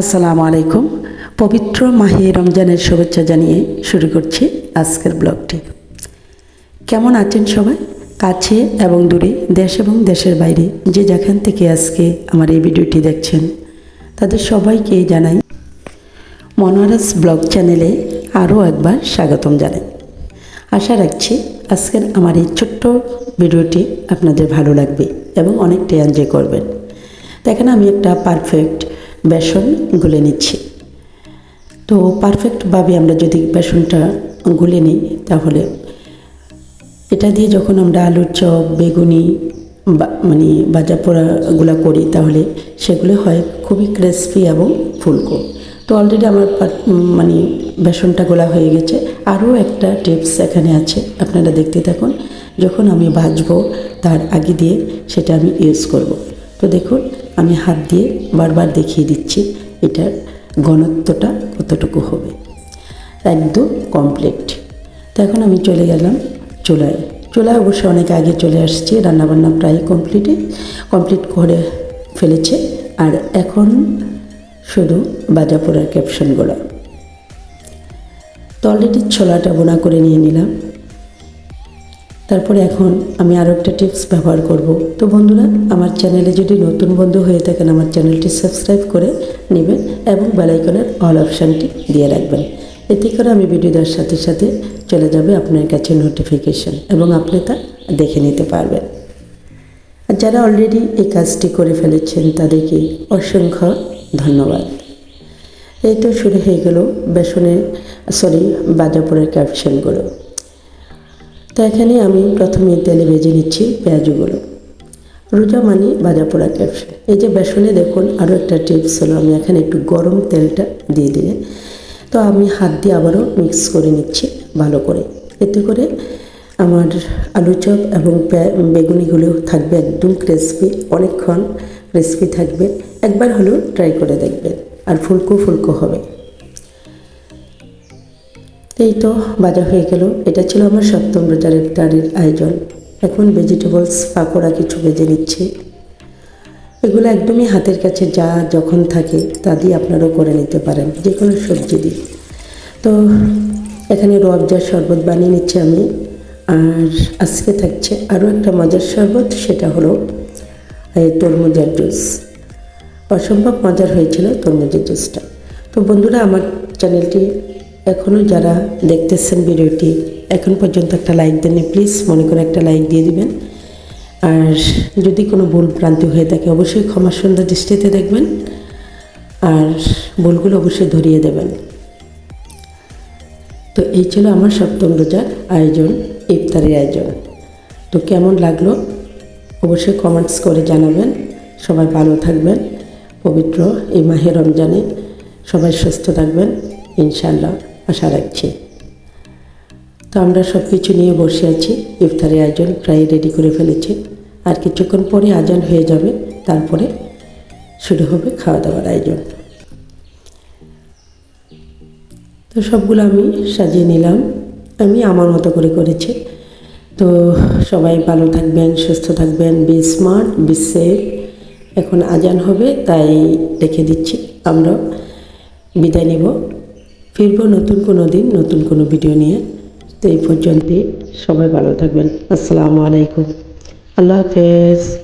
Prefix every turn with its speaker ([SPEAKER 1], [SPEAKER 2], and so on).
[SPEAKER 1] আসসালামু আলাইকুম। পবিত্র মাহে রমজানের শুভেচ্ছা জানিয়ে শুরু করছি আজকের ব্লগটি। কেমন আছেন সবাই? কাছে এবং দূরে দেশ এবং দেশের বাইরে যে যেখান থেকে আজকে আমার এই ভিডিওটি দেখছেন, তাদের সবাইকে জানাই মনোরাস ব্লগ চ্যানেলে আরও একবার স্বাগতম জানাই। আশা রাখছি আজকের আমার এই ছোট্ট ভিডিওটি আপনাদের ভালো লাগবে এবং অনেকটাই এনজয় করবেন। দেখেন আমি একটা পারফেক্ট বেসন গুলে নিচ্ছি। তো পারফেক্টভাবে আমরা যদি বেসনটা গুলে নিই, তাহলে এটা দিয়ে যখন আমরা আলুর চপ, বেগুনি মানে ভাজা পোড়াগুলো করি, তাহলে সেগুলো হয় খুবই ক্রিসপি এবং ফুলকো। তো অলরেডি আমার মানে বেসনটা গোলা হয়ে গেছে। আরও একটা টিপস এখানে আছে, আপনারা দেখতে থাকুন। যখন আমি ভাজবো, তার আগে দিয়ে সেটা আমি ইউজ করব। তো দেখুন আমি হাত দিয়ে বারবার দেখিয়ে দিচ্ছি এটার ঘনত্বটা কতটুকু হবে। একদম কমপ্লিট তো এখন আমি চলে গেলাম চুলায়। চুলায় অবশ্য অনেক আগে চলে আসছি, রান্নাবান্না প্রায় কমপ্লিটে কমপ্লিট করে ফেলেছে। আর এখন শুধু বাজা পোড়ার ক্যাপশনগুলো তো অলরেডি ছোলাটা বোনা করে নিয়ে নিলাম। তারপরে এখন আমি আরও একটা টিপস ব্যবহার করব। তো বন্ধুরা, আমার চ্যানেলে যদি নতুন বন্ধু হয়ে থাকেন, আমার চ্যানেলটি সাবস্ক্রাইব করে নেবেন এবং বেলাইকনের অল অপশানটি দিয়ে রাখবেন। এতে করে আমি ভিডিও দেওয়ার সাথে সাথে চলে যাবে আপনার কাছে নোটিফিকেশন এবং আপনি তা দেখে নিতে পারবেন। আর যারা অলরেডি এই কাজটি করে ফেলেছেন, তাদেরকে অসংখ্য ধন্যবাদ। এই তো শুরু হয়ে গেল বেসনের সরি বাজাপুরের ক্যাপশনগুলো তো এখানে আমি প্রথমে তেলে ভেজে নিচ্ছি পেঁয়াজগুলো। রোজা মানে ভাজা পোড়া ক্যাপশন এই যে বেসনে দেখুন, আরও একটা টিপস হলো। আমি এখানে একটু গরম তেলটা দিয়ে দিলে তো আমি হাত দিয়ে আবারও মিক্স করে নিচ্ছি ভালো করে। এতে করে আমার আলু চপ এবং বেগুনিগুলো থাকবে একদম ক্রিসপি অনেকক্ষণ ক্রিসপি থাকবে। একবার হলেও ট্রাই করে দেখবেন। আর ফুলকো ফুলকো হবে। এই তো বাজা হয়ে গেল। এটা ছিল আমার সপ্তম রোজার ইফতারের আয়োজন। এখন ভেজিটেবলস পাকোড়া কিছু ভেজে নিচ্ছি। এগুলো একদমই হাতের কাছে যা যখন থাকে, তা দিয়ে আপনারাও করে নিতে পারেন যে কোনো সবজি দিয়ে। তো এখানে রবজার শরবত বানিয়ে নিচ্ছি আমি। আর আজকে থাকছে আরও একটা মজার শরবত, সেটা হলো তরমুজের জুস। অসম্ভব মজার হয়েছিল তরমুজের জুসটা। তো বন্ধুরা, আমার চ্যানেলটি এখনও যারা দেখতেছেন ভিডিওটি, এখন পর্যন্ত একটা লাইক দেননি প্লিজ মনে করে একটা লাইক দিয়ে দিবেন। আর যদি কোনো ভুল ভ্রান্তি হয়ে থাকে, অবশ্যই ক্ষমা সুন্দর দৃষ্টিতে দেখবেন। আর ভুলগুলো অবশ্যই ধরিয়ে দেবেন। তো এই ছিল আমার সপ্তম রোজার আয়োজন, ইফতারের আয়োজন। তো কেমন লাগল? অবশ্যই কমেন্টস করে জানাবেন। সবাই ভালো থাকবেন। পবিত্র এই মাহে রমজানে সবাই সুস্থ থাকবেন ইনশাল্লাহ আশা রাখছি। তো আমরা সব কিছু নিয়ে বসে আছি। ইফতারের আয়োজন প্রায় রেডি করে ফেলেছি। আর কিছুক্ষণ পরে আজান হয়ে যাবে। তারপরে শুরু হবে খাওয়া দাওয়ার আয়োজন। তো সবগুলো আমি সাজিয়ে নিলাম। আমি আমার মতো করে করেছি। তো সবাই ভালো থাকবেন, সুস্থ থাকবেন বি স্মার্ট বি সেফ এখন আজান হবে, তাই রেখে দিচ্ছি। আমরা বিদায় নেব। ফিরবো নতুন কোনো দিন, নতুন কোনো ভিডিও নিয়ে। তো এই পর্যন্তই। সবাই ভালো থাকবেন। আসসালামু আলাইকুম। আল্লাহ হাফেজ।